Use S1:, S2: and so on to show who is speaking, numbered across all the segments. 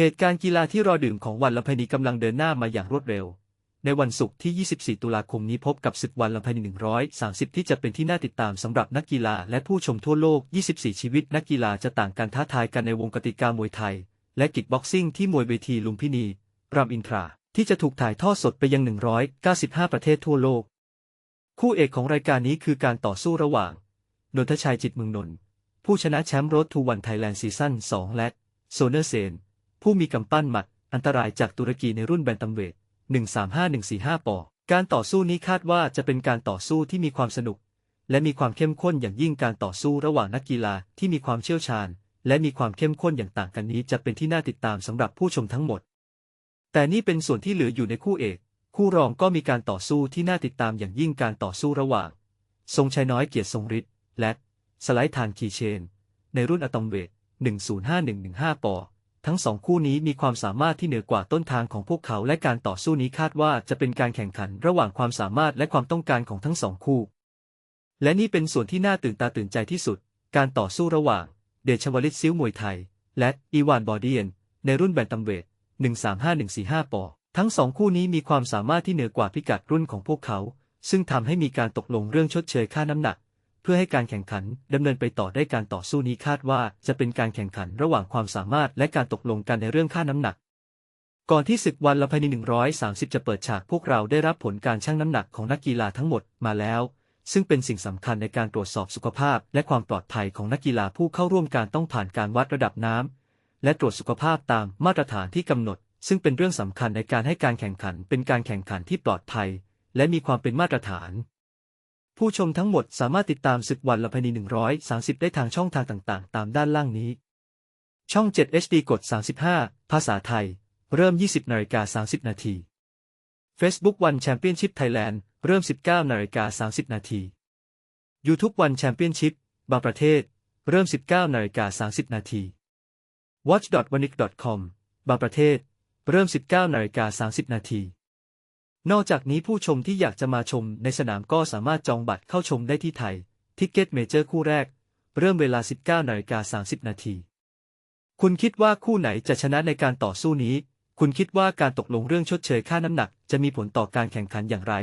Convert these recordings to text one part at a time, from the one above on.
S1: เหตุการณ์กีฬาที่รอดื่มของวันลำพนีกำลังเดินหน้ามาอย่างรวดเร็ว ในวันศุกร์ที่ 24 ตุลาคมนี้พบกับศึกวันลำพนี130 ที่จะเป็นที่น่าติดตามสำหรับนักกีฬาและผู้ชมทั่วโลก 24 ชีวิตนักกีฬาจะต่างกันท้าทายกันในวงกติกามวยไทย และกิกบ็อกซิ่งที่มวยเวทีลุมพินี รามอินทรา ที่จะถูกถ่ายทอดสดไปยัง 195 ประเทศทั่วโลก คู่เอกของรายการนี้คือการต่อสู้ระหว่าง นนทชัยจิตเมืองนนท์ผู้ชนะแชมป์รถทูวันไทยแลนด์ซีซั่น2และโซเนอร์เซน ผู้มีกำปั้นหมัด อันตรายจากตุรกีในรุ่นแบนตัมเวท 135145 ปอ การต่อสู้นี้คาดว่าจะเป็นการต่อสู้ที่มีความสนุก และมีความเข้มข้นอย่างยิ่งการต่อสู้ระหว่างนักกีฬาที่มีความเชี่ยวชาญ และมีความเข้มข้นอย่างต่างกันนี้จะเป็นที่น่าติดตามสำหรับผู้ชมทั้งหมด แต่นี่เป็นส่วนที่เหลืออยู่ในคู่เอก คู่รองก็มีการต่อสู้ที่น่าติดตามอย่างยิ่งการต่อสู้ระหว่าง ทรงชัยน้อยเกียรติทรงฤทธิ์และสไลด์ทานคีเชน ในรุ่นอะตอมเวท 105115 ปอ ทั้งสองคู่นี้มีความสามารถที่เหนือกว่าต้นทางของพวกเขาและการต่อสู้นี้คาดว่าจะเป็นการแข่งขันระหว่างความสามารถและความต้องการของทั้งสองคู่ และนี่เป็นส่วนที่น่าตื่นตาตื่นใจที่สุด การต่อสู้ระหว่าง เดชวลิตซิ้วมวยไทย และอีวานบอเดียนในรุ่นแบนตัมเวท135145 ปอ ทั้งสองคู่นี้มีความสามารถที่เหนือกว่าพิกัดรุ่นของพวกเขา ซึ่งทำให้มีการตกลงเรื่องชดเชยค่าน้ำหนัก พื่อให้การแข่งขันดำเนินไปต่อได้การต่อสู้นี้คาดว่าจะเป็นการแข่งขันระหว่างความสามารถและการตกลงกันในเรื่องค่าน้ำหนัก ก่อนที่ศึกวันละภายใน130 จะเปิดฉากพวกเราได้รับผลการชั่งน้ำหนักของนักกีฬาทั้งหมดมาแล้ว ซึ่งเป็นสิ่งสำคัญในการตรวจสอบสุขภาพ และความปลอดภัยของนักกีฬาผู้เข้าร่วมการต้องผ่านการวัดระดับน้ำและตรวจสุขภาพตามมาตรฐานที่กำหนด ซึ่งเป็นเรื่องสำคัญในการให้การแข่งขันเป็นการแข่งขันที่ปลอดภัย และมีความเป็นมาตรฐาน ผู้ชมทั้งหมดสามารถติดตามศึกวันละภายใน130 ได้ทางช่องทางต่างๆ ตามด้านล่างนี้ ช่อง 7 HD กด 35 ภาษาไทย เริ่ม 20นาฬิกา30 นาที Facebook One Championship Thailand เริ่ม 19นาฬิกา30 นาที YouTube One Championship บางประเทศ เริ่ม 19นาฬิกา30 นาที watch.wanik.com บางประเทศ เริ่ม 19นาฬิกา30 นาที นอกจากนี้ผู้ชมที่อยากจะมาชมในสนามก็สามารถจองบัตรเข้าชมได้ที่ไทย ทิกเก็ตเมเจอร์คู่แรก เริ่มเวลา 19นาฬิกา30 นาที คุณคิดว่าคู่ไหนจะชนะในการต่อสู้นี้ คุณคิดว่าการตกลงเรื่องชดเชยค่าน้ำหนัก จะมีผลต่อการแข่งขันอย่างไร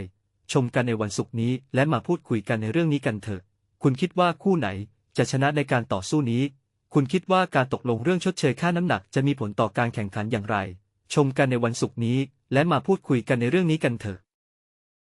S1: ชมกันในวันศุกร์นี้และมาพูดคุยกันในเรื่องนี้กันเถอะ คุณคิดว่าคู่ไหนจะชนะในการต่อสู้นี้ คุณคิดว่าการตกลงเรื่องชดเชยค่าน้ำหนัก จะมีผลต่อการแข่งขันอย่างไร ชมกันในวันศุกร์นี้ และมาพูดคุยกันในเรื่องนี้กันเถอะ